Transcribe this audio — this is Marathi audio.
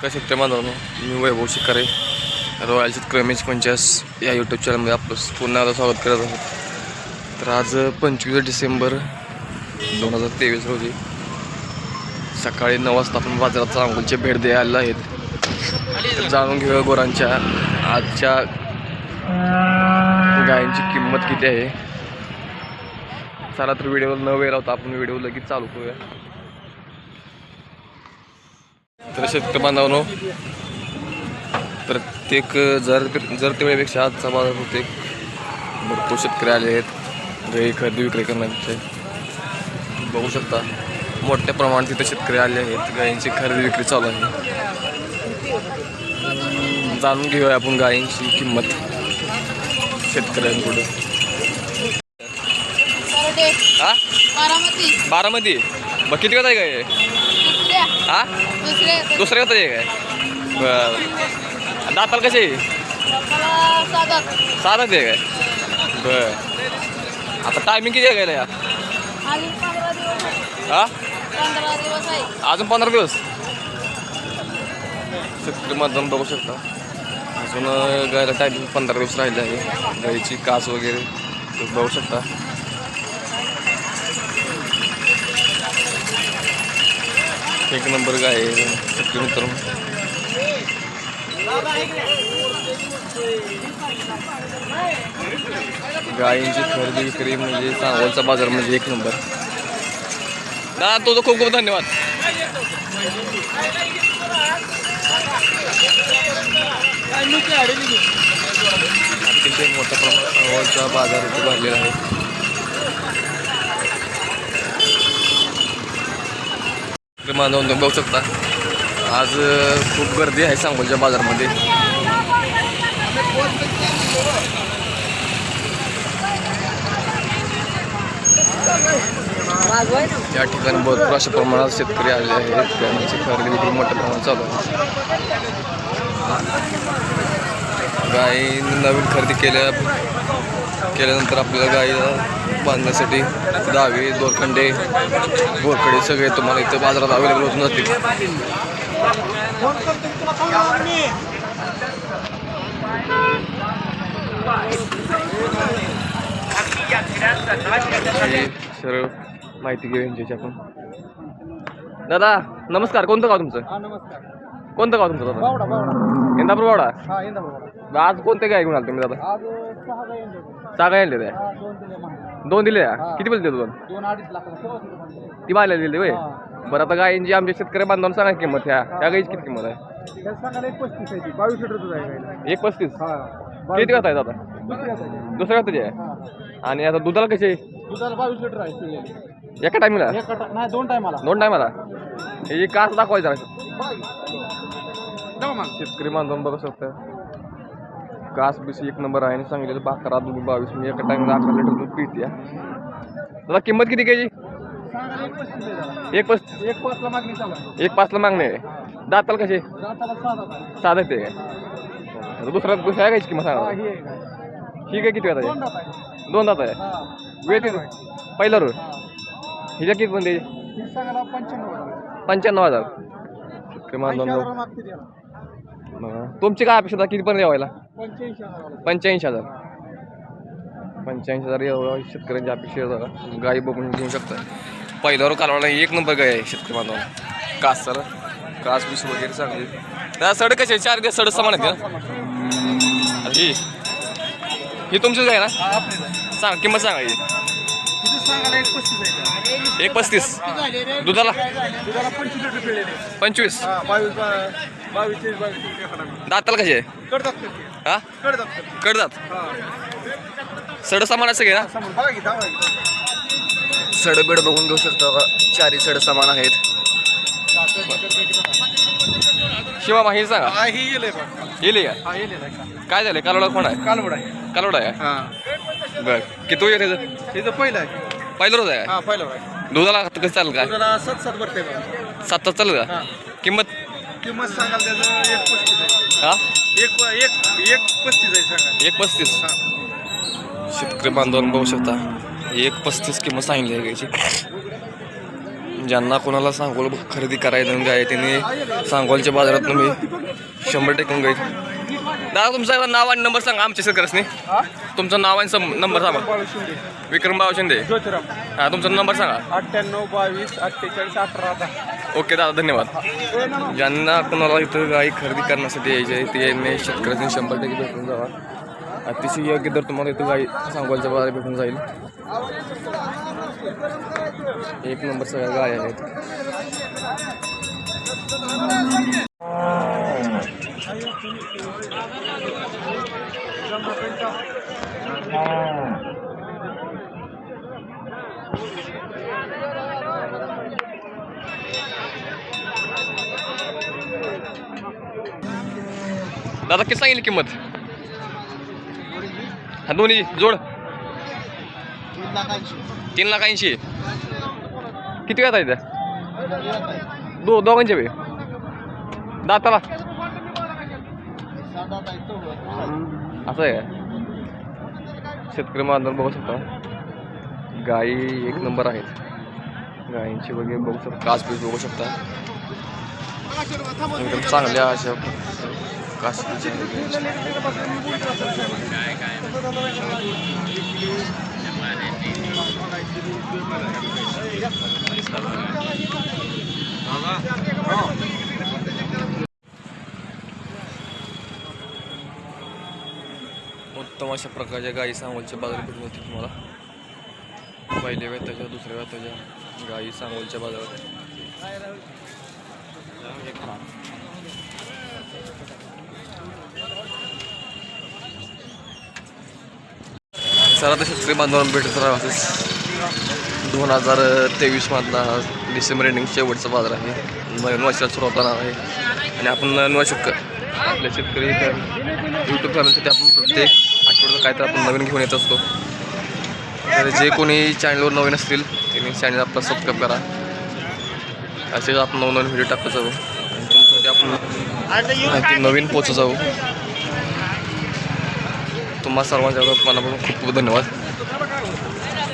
का शेतकरी बांधवांनो मी वैभव शिकारे रॉयल शेतकरी रमेश पंचास या यूट्यूब चॅनलमध्ये आपलं पुन्हा आता स्वागत करत आहोत. तर आज पंचवीस डिसेंबर दोन हजार तेवीस रोजी सकाळी नऊ वाजता आपण बाजारात चांगोलचे भेट द्यायला आहेत. तर जाणून घेऊया गोरांच्या आजच्या गायींची किंमत किती आहे. चला तर व्हिडिओ न वेळ होता आपण व्हिडिओ लगेच चालू करूया. तर शेतकरी बांधवांनो प्रत्येक जर जर ते वेळेपेक्षा आजचा बाजार प्रत्येक भरपूर शेतकरी आले आहेत. गाई खरेदी विक्री करण्याचे. बघू शकता मोठ्या प्रमाणात तिथे शेतकरी आले आहेत. गायींची खरेदी विक्री चालू आहे. जाणून घेऊया आपण गायींची किंमत शेतकऱ्यांकडून. बारामती. बारामती? मग किती वेळा आहे काय दुसऱ्या हा? दुसरे आहे काय बरं. दाताल कसे? साधक साधं. आहे काय? बर. आता टायमिंग किती आहे या अजून पंधरा दिवस आहे. हा? अजून पंधरा दिवस? शेतकरी मतदान बघू शकता. अजून गायला टायमिंग पंधरा दिवस राहिले आहे. गाईची कास वगैरे बघू शकता. एक नंबर काय आहे. मित्र गायींची खरेदी विक्री म्हणजे सांगोलचा बाजार म्हणजे एक नंबर. दादा तुझं खूप खूप धन्यवाद. अतिशय मोठ्या प्रमाणात सांगोलचा बाजार इथे भरलेला आहे. मानव बांधव तुम्ही बघू शकता. आज खूप गर्दी आहे सांगोलच्या बाजारमध्ये. या ठिकाणी भरपूर अशा प्रमाणात शेतकरी आले आहेत. त्यांची खरेदी विक्री मोठ्या प्रमाणात चालू आहे. गाई नवीन खरेदी केल्या. केल्यानंतर आपल्याला गाईला बांधण्यासाठी दावे दोरखंडे बोरखडे सगळे तुम्हाला इथं बाजारात अवेलेबल होऊन जातील. सरळ माहिती घेऊ यांच्याची आपण. दादा नमस्कार. कोणतं गाव तुमचं? नमस्कार. कोणतं गाव तुमचं दादा? बावडा बावडा. इंदापूर हा आज कोणते गाय घेऊन आले तुम्ही दादा? आज सहा गाय इंदा सहा गाय आणले हा दोन दिले माहिती दोन दिले. किती बोलते दोन अडीच लाखाला ती बायला दिली होय? हा. बरं आता गायींची आमच्या शेतकरी बांधवांना सांगा किंमत ह्या. त्या गायीची किती किंमत आहे? सांगायला एक पस्तीस आहे ती. बावीस आहे गायला. एक पस्तीस? हा. किती आहे दादा. दुसऱ्या त्याची आहे. हा. आणि आता दुधाला कशी आहे? दुधाला बावीस लिटर आहे पिळलेली एका टायमिंगला एक कटा नाही दोन टायमाला. दोन टायमाला? हे कास दाखवायचं जाऊ मग शेतकरी बांधून बघू शकता. कास बीस एक नंबर आहे आणि सांगितलेलं बाकरा दूध बावीस मी एका टाइमला अकरा लिटर दूध पिते. दादा किंमत किती घ्यायची एक आहे जरा. एक पाचला मागणी आहे. एक पाचला मागणी आहे. दाताल आहे. साधं ते काय आता दुसरा दुसऱ्या गायची किंमत हा सांगा ही आहे. काय किती वेळा दोन आहे दात आहे. दोन आहे? वेळ पहिला हा. हिच्या किती पण द्यायची पंच्याण्णव हजार. शेतकरी बांधून मग तुमची काय अपेक्षा होता? किती पण द्यावायला पंच्याऐंशी पंच्याऐंशी हजार. पंच्याऐंशी हजार एवढं शेतकऱ्यांची अपेक्षा आहे जरा. गाई बघून घेऊ शकता. पहिल्यावर कालवाला एक नंबर गाय आहे शेतकरी बांधवाला. कास सर कास बीस वगैरे चांगली. त्या सड कसे आहे? चार दिवस सड समान आहेत ना ही ही तुमचीच आहे ना? सांग किंमत सांगा ही एक पस्तीस दुधाला? पंचवीस. दाताला कसे आहे? कडदात. हा. सड समान असं घे ना. बघून घेऊ शकता का? चारी सड समान आहेत. शिवा हे सांगा. येईल का? हा. काय झालं कालोडा कोण आहे? कालवड आहे. कालोडा आहे? बर. किती येत त्याचं पहिलं आहे. पहिलं रोज आहे? हा पहिलं दुधाला कसं चालेल दुधाला सात सात भरते बघा. सात तास चालेल का? हा. किंमत? किंमत सांगाल त्याचं एक पस्तीस आहे. हा? एक एक एक पस्तीस आहे सांगा एक पस्तीस? हा. शेतकरी बांधवांना बघू शकता. एक पस्तीस किंमत सांगितली आहे याची ज्यांना कोणाला सांगोल खरेदी करायचं गाय त्यांनी सांगोलच्या बाजारात तुम्ही शंभर टक्के गाय दादा तुमचं नाव आणि नंबर सांगा आमच्या शेतकऱ्यासनी. तुमचं नाव आणि सं- नंबर सांगा. शिंदे. विक्रम बाबा शिंदे. ज्योतिराम. हां तुमचा नंबर सांगा. अठ्ठ्याण्णव बावीस अठ्ठेचाळीस अठरा दहा. ओके दादा धन्यवाद. ज्यांना कोणाला इथं गाई खरेदी करण्यासाठी यायची आहे ते यांनी शेतकऱ्यांनी शंभर टक्के भेटून जावा. अतिशय योग्य दर तुम्हाला इथं गाई सांगोलच्या बाजारात भेटून जाईल. एक नंबर सगळ्या गाय आहेत. दादा किती सांगेल किंमत? हा दोन्ही जोड. तीन लाख ऐंशी. किती वेळात आहे त्या? दो दोघांचे वे दाताला. असं आहे का? शेतकरी मानधन बघू शकता. गाई एक नंबर आहेत. गायींची वगैरे बघू शकता. कास पीस बघू शकता. एकदम चांगल्या अशा कास पीस अशा प्रकारच्या गायी सांगोलच्या बाजारात भेटून होती तुम्हाला? पहिल्या वेताच्या दुसऱ्या वेताच्या गाई गायी सांगोलच्या बाजारात. सर आता शेतकरी बांधवांना भेटत राहा दोन हजार तेवीसमधला डिसेंबर एंडिंग शेवटचा बाजार आहे. नवीन वर्षात सुरू होताना आहे. आणि आपण नवा शेतकरी आपल्या शेतकरी यूट्यूब चॅनलसाठी आपण प्रत्येक आठवड्याला काय तर आपण नवीन घेऊन येत असतो. तर जे कोणी चॅनलवर नवीन असतील त्यांनी चॅनल आपला सबस्क्राईब करा. असेच आपण नवनवीन व्हिडिओ टाकत जाऊ. आणि तुमच्यासाठी आपण माहिती नवीन पोचत जाऊ. तुम्हा सर्वांच्या मनापासून खूप खूप धन्यवाद.